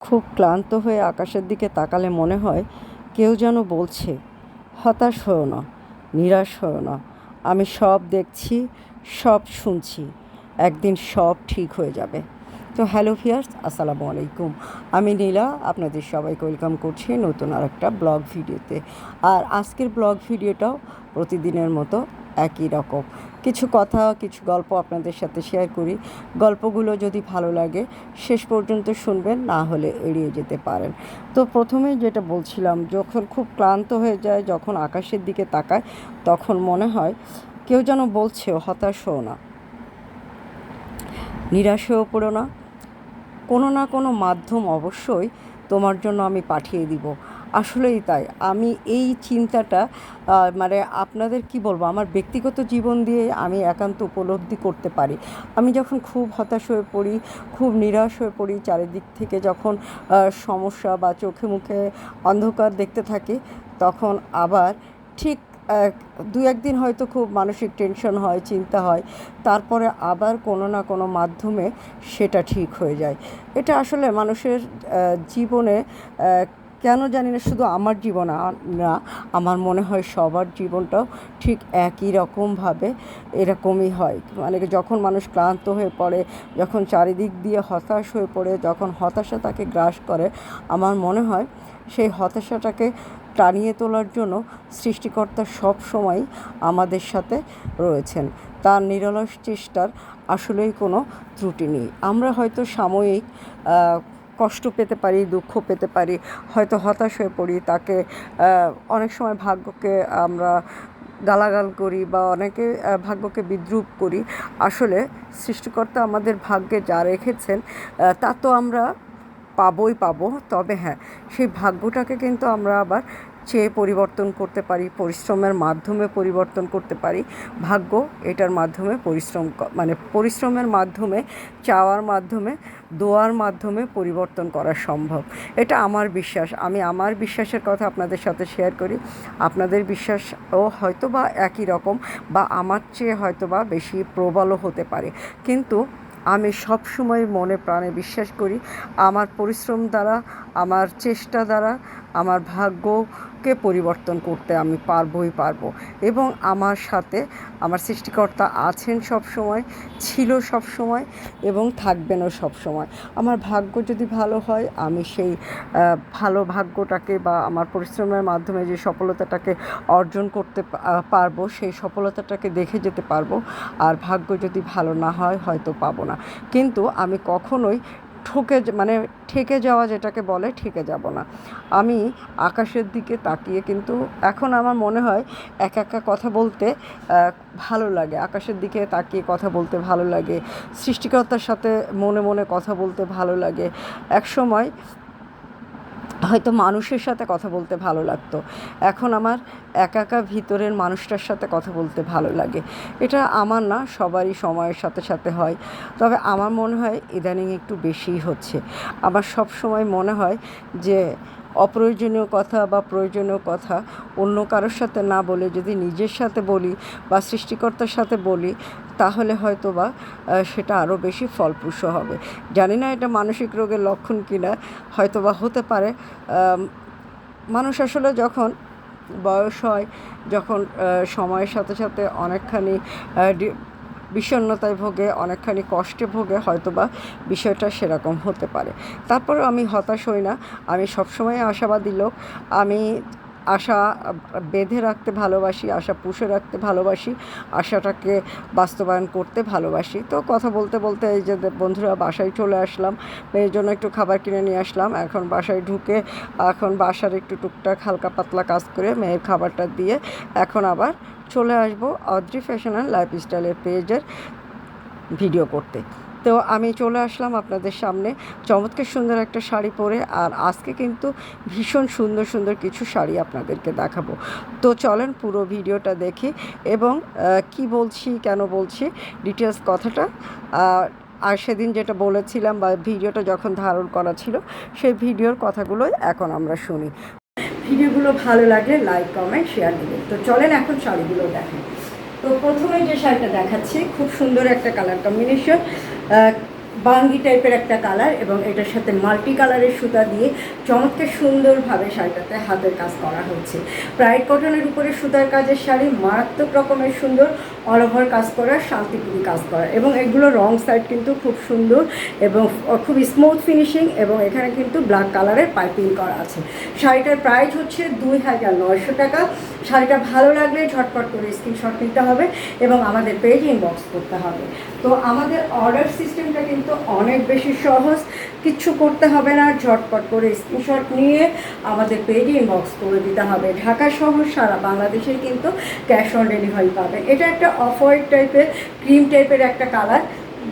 খুব ক্লান্ত হয়ে আকাশের দিকে তাকালে মনে হয় কেউ যেন বলছে, হতাশ হও না, নিরাশ হও না, আমি সব দেখছি, সব শুনছি, একদিন সব ঠিক হয়ে যাবে। তো হ্যালো ফিয়ার্স আসসালামু আলাইকুম। আমি নীলা, আপনাদের সবাইকে ওয়েলকাম করছি নতুন আর একটা ব্লগ ভিডিওতে। আর আজকের ব্লগ ভিডিওটাও প্রতিদিনের মতো একই রকম। কিছু কথা, কিছু গল্প আপনাদের সাথে শেয়ার করি। গল্পগুলো যদি ভালো লাগে, শেষ পর্যন্ত শুনবেন, না হলে এড়িয়ে যেতে পারেন। তো প্রথমেই যেটা বলছিলাম, যখন খুব ক্লান্ত হয়ে যায়, যখন আকাশের দিকে তাকায়, তখন মনে হয় কেউ যেন বলছে, হতাশ হও না। নিরাশ হয়েও পড়ো না। কোনো না কোনো মাধ্যম অবশ্যই তোমার জন্য আমি পাঠিয়ে দিব। আসলেই তাই। আমি এই চিন্তাটা মানে আপনাদের কি বলব, আমার ব্যক্তিগত জীবন দিয়ে আমি একান্ত উপলব্ধি করতে পারি। আমি যখন খুব হতাশ হয়ে পড়ি, খুব নিরাশ হয়ে পড়ি, চারিদিক থেকে যখন সমস্যা বা চোখে মুখে অন্ধকার দেখতে থাকি, তখন আবার ঠিক দু একদিন হয়তো খুব মানসিক টেনশন হয়, চিন্তা হয়, তারপরে আবার কোনো না কোনো মাধ্যমে সেটা ঠিক হয়ে যায়। এটা আসলে মানুষের জীবনে কেন জানি না, শুধু আমার জীবন না, আমার মনে হয় সবার জীবনটাও ঠিক একই রকমভাবে এরকমই হয়। মানে যখন মানুষ ক্লান্ত হয়ে পড়ে, যখন চারিদিক দিয়ে হতাশ হয়ে পড়ে, যখন হতাশা তাকে গ্রাস করে, আমার মনে হয় সেই হতাশাটাকে টানিয়ে তোলার জন্য সৃষ্টিকর্তা সব সময় আমাদের সাথে রয়েছেন। তার নিরলস চেষ্টার আসলেই কোনো ত্রুটি নেই। আমরা হয়তো সাময়িক কষ্ট পেতে পারি, দুঃখ পেতে পারি, হয়তো হতাশ হয়ে পড়ি, তাকে অনেক সময় ভাগ্যকে আমরা গালাগাল করি বা অনেকে ভাগ্যকে বিদ্রুপ করি। আসলে সৃষ্টিকর্তা আমাদের ভাগ্যে যা রেখেছেন তা তো আমরা পাবই পাবো, তবে হ্যাঁ সেই ভাগ্যটাকে কিন্তু আমরা আবার চেয়ে পরিবর্তন করতে পারি, পরিশ্রমের মাধ্যমে পরিবর্তন করতে পারি, ভাগ্য এটার মাধ্যমে পরিশ্রম মানে পরিশ্রমের মাধ্যমে, চাওয়ার মাধ্যমে, দোয়ার মাধ্যমে পরিবর্তন করা সম্ভব। এটা আমার বিশ্বাস। আমি আমার বিশ্বাসের কথা আপনাদের সাথে শেয়ার করি। আপনাদের বিশ্বাসও হয়তো বা একই রকম বা আমার চেয়ে হয়তো বা বেশি প্রবলও হতে পারে। কিন্তু আমি সব সময় মনে প্রাণে বিশ্বাস করি, আমার পরিশ্রম দ্বারা, আমার চেষ্টা দ্বারা আমার ভাগ্যকে পরিবর্তন করতে আমি পারবই পারব। এবং আমার সাথে আমার সৃষ্টিকর্তা আছেন সব সময় ছিল সব সময় এবং থাকবেনও সব সময় আমার ভাগ্য যদি ভালো হয়, আমি সেই ভালো ভাগ্যটাকে বা আমার পরিশ্রমের মাধ্যমে যে সফলতাটাকে অর্জন করতে পারব, সেই সফলতাটাকে দেখে যেতে পারব। আর ভাগ্য যদি ভালো না হয়, হয়তো পাবো না। কিন্তু আমি কখনোই ঠকে মানে ঠেকে যাওয়া যেটাকে বলে, ঠেকে যাব না। আমি আকাশের দিকে তাকিয়ে কিন্তু এখন আমার মনে হয় এক একা কথা বলতে ভালো লাগে। আকাশের দিকে তাকিয়ে কথা বলতে ভালো লাগে। সৃষ্টিকর্তার সাথে মনে মনে কথা বলতে ভালো লাগে। এক সময় হয়তো মানুষের সাথে কথা বলতে ভালো লাগতো। এখন আমার একা একা ভিতরের মানুষটার সাথে কথা বলতে ভালো লাগে। এটা আমার না, সবারই সময়ের সাথে সাথে হয়। তবে আমার মনে হয় ইদানিং একটু বেশিই হচ্ছে। আমার সব সময় মনে হয় যে, অপ্রয়োজনীয় কথা বা প্রয়োজনীয় কথা অন্য কারোর সাথে না বলে যদি নিজের সাথে বলি বা সৃষ্টিকর্তার সাথে বলি তাহলে হয়তো বা সেটা আরও বেশি ফলপ্রসূ হবে। জানি না এটা মানসিক রোগের লক্ষণ কিনা হয়তো বা হতে পারে। মানুষ আসলে যখন বয়স হয়, যখন সময়ের সাথে সাথে অনেকখানি বিষণ্ণতায় ভোগে, অনেকখানি কষ্টে ভোগে, হয়তোবা বিষয়টা সেরকম হতে পারে। তারপরেও আমি হতাশ হই না। আমি সবসময় আশাবাদী লোক। আমি আশা বেঁধে রাখতে ভালোবাসি, আশা পুষে রাখতে ভালোবাসি, আশাটাকে বাস্তবায়ন করতে ভালোবাসি। তো কথা বলতে বলতে এই যে বন্ধুরা বাসায় চলে আসলাম, মেয়ের জন্য একটু খাবার কিনে নিয়ে আসলাম। এখন বাসায় ঢুকে, এখন বাসার একটু টুকটাক হালকা পাতলা কাজ করে মেয়ের খাবারটা দিয়ে এখন আবার চলে আসব অদ্রি ফ্যাশন অ্যান্ড লাইফস্টাইলের পেজের ভিডিও করতে। তো আমি চলে আসলাম আপনাদের সামনে। চমৎকার সুন্দর একটা শাড়ি পরে, আর আজকে কিন্তু ভীষণ সুন্দর সুন্দর কিছু শাড়ি আপনাদেরকে দেখাবো। তো চলেন পুরো ভিডিওটা দেখি, এবং কি বলছি, কেন বলছি ডিটেলস কথাটা, আর সেদিন যেটা বলেছিলাম বা ভিডিওটা যখন ধারণ করা ছিল, সেই ভিডিওর কথাগুলোই এখন আমরা শুনি। ভিডিওগুলো ভালো লাগলে লাইক কমেন্ট শেয়ার দেবেন। তো চলেন এখন শাড়িগুলো দেখেন। তো প্রথমে যে শাড়িটা দেখাচ্ছি, খুব সুন্দর একটা কালার কম্বিনেশন বাঙ্গি টাইপের একটা কালার এবং এটার সাথে মাল্টি কালারের সুতা দিয়ে চমৎকার সুন্দরভাবে শাড়িটাতে হাতের কাজ করা হয়েছে। প্রাইড কটনের উপরে সুতার কাজের শাড়ি মারাত্মক রকমের সুন্দর অল ওভার কাজ করা শান্তিপুরি কাজ করা। এবং এগুলো রং সাইড কিন্তু খুব সুন্দর এবং খুব স্মুথ ফিনিশিং এবং এখানে কিন্তু ব্ল্যাক কালারের পাইপিং করা আছে। শাড়িটার প্রাইস হচ্ছে দুই হাজার নয়শো টাকা। শাড়িটা ভালো লাগলে ঝটপট করে স্ক্রিনশট নিতে হবে এবং আমাদের পেজ ইনবক্স করতে হবে। তো আমাদের অর্ডার সিস্টেমটা কিন্তু অনেক বেশি সহজ, কিচ্ছু করতে হবে না, ঝটপট করে স্ক্রিনশট নিয়ে আমাদের পেজে ইনবক্স করে দিতে হবে। ঢাকা শহর সারা বাংলাদেশে কিন্তু ক্যাশ অন ডেলিভারি পাবে। এটা একটা অফ হোয়াইট টাইপের, ক্রিম টাইপের একটা কালার।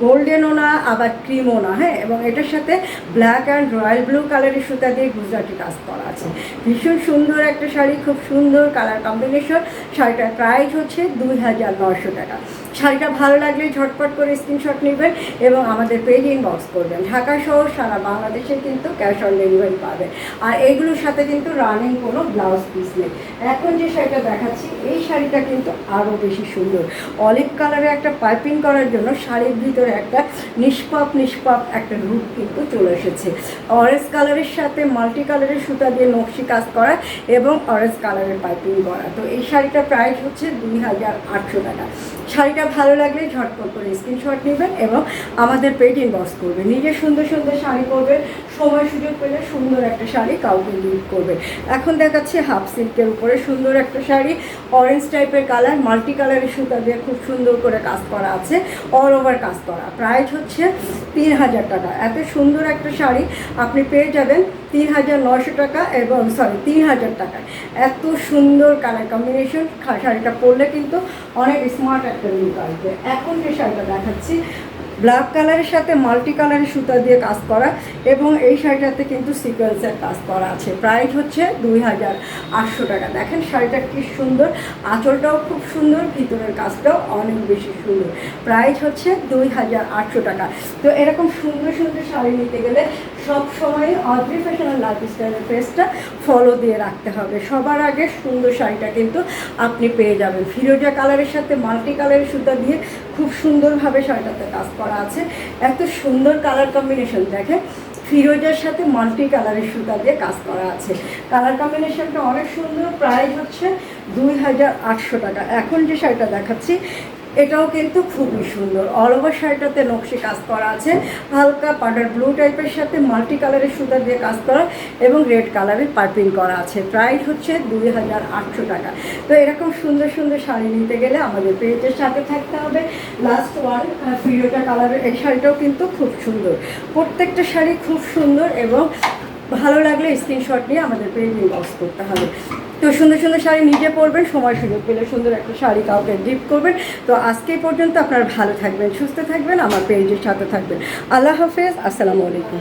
গোল্ডেনও না, আবার ক্রিমও না হ্যাঁ? এবং এটার সাথে ব্ল্যাক অ্যান্ড রয়্যাল ব্লু কালারের সুতা দিয়ে গুজরাটি কাজ করা আছে। ভীষণ সুন্দর একটা শাড়ি, খুব সুন্দর কালার কম্বিনেশন। শাড়িটার প্রাইস হচ্ছে দুই হাজার নশো টাকা। শাড়িটা ভালো লাগলে ঝটপট করে স্ক্রিনশট নেবেন এবং আমাদের পেজ ইনবক্স করবেন। ঢাকা সহ সারা বাংলাদেশে কিন্তু ক্যাশ অন ডেলিভারি পাবেন। আর এইগুলোর সাথে কিন্তু রানিং কোনো ব্লাউজ পিস নেই। এখন যে শাড়িটা দেখাচ্ছি, এই শাড়িটা কিন্তু আরও বেশি সুন্দর। অলিভ কালারে একটা পাইপিং করার জন্য শাড়ির ভিতরে একটা নিষ্পাপ নিষ্পাপ একটা রূপ কিন্তু চলে এসেছে। অরেঞ্জ কালারের সাথে মাল্টি কালারের সুতা দিয়ে নকশি কাজ করা এবং অরেঞ্জ কালারের পাইপিং করা। তো এই শাড়িটা প্রাইস হচ্ছে দুই হাজার আটশো টাকা। শাড়িটা ভালো লাগলে ঝটপট করে স্ক্রিনশট নেবেন এবং আমাদের পেজ ইনবক্স করবেন। নিজে সুন্দর সুন্দর শাড়ি পরবেন সময় সুযোগ পেলে সুন্দর একটা শাড়ি কাউকে গিফট করবে। এখন দেখাচ্ছে হাফ সিল্কের উপরে সুন্দর একটা শাড়ি অরেঞ্জ টাইপের কালার মাল্টি কালারের সুতা দিয়ে খুব সুন্দর করে কাজ করা আছে অল ওভার কাজ করা। প্রাইস হচ্ছে তিন হাজার টাকা। এত সুন্দর একটা শাড়ি আপনি পেয়ে যাবেন তিন হাজার নশো টাকা এবং সরি তিন হাজার টাকায়। এত সুন্দর কালার কম্বিনেশন শাড়িটা পরলে কিন্তু অনেক স্মার্ট একটা লুক আসবে। এখন যে শাড়িটা দেখাচ্ছি ব্ল্যাক কালারের সাথে মাল্টি কালারের সুতা দিয়ে কাজ করা এবং এই শাড়িটাতে কিন্তু সিকোয়েন্সের কাজ করা আছে। প্রাইস হচ্ছে দুই হাজার আটশো টাকা। দেখেন শাড়িটা কি সুন্দর, আঁচলটাও খুব সুন্দর, ভিতরের কাজটাও অনেক বেশি সুন্দর। প্রাইস হচ্ছে দুই হাজার আটশো টাকা। তো এরকম সুন্দর সুন্দর শাড়ি নিতে গেলে সব সময় অদ্রি ফ্যাশনের লাইফস্টাইলের পেজটা ফলো দিয়ে রাখতে হবে। সবার আগে সুন্দর শাড়িটা কিন্তু আপনি পেয়ে যাবেন। ফিরোজা কালারের সাথে মাল্টি কালারের সুতা দিয়ে খুব সুন্দরভাবে শাড়িটাতে কাজ করা আছে। এত সুন্দর কালার কম্বিনেশন দেখে ফিরোজার সাথে মাল্টি কালারের সুতা দিয়ে কাজ করা আছে। কালার কম্বিনেশনটা অনেক সুন্দর প্রাইস হচ্ছে দুই হাজার আটশো টাকা। এখন যে শাড়িটা দেখাচ্ছি এটাও কিন্তু খুবই সুন্দর। অল ওভার শাড়িটাতে নকশি কাজ করা আছে। হালকা পাউডার ব্লু টাইপের সাথে মাল্টি কালারের সুতা দিয়ে কাজ করা এবং রেড কালারের পাইপিং করা আছে। প্রাইস হচ্ছে দুই হাজার আটশো টাকা। তো এরকম সুন্দর সুন্দর শাড়ি নিতে গেলে আমাদের পেজের সাথে থাকতে হবে। লাস্ট ওয়ান ফিরোটা কালারের এই শাড়িটাও কিন্তু খুব সুন্দর। প্রত্যেকটা শাড়ি খুব সুন্দর এবং ভালো লাগলে স্ক্রিনশট নিয়ে আমাদের পেজ ইনবক্স করতে হবে। তো সুন্দর সুন্দর শাড়ি নিজে পরবেন, সময় সুযোগ পেলে সুন্দর একটা শাড়ি কাউকে গিফট করবেন। তো আজকে পর্যন্ত আপনারা ভালো থাকবেন, সুস্থ থাকবেন, আমার পেজের সাথে থাকবেন। আল্লাহ হাফেজ, আসসালামু আলাইকুম।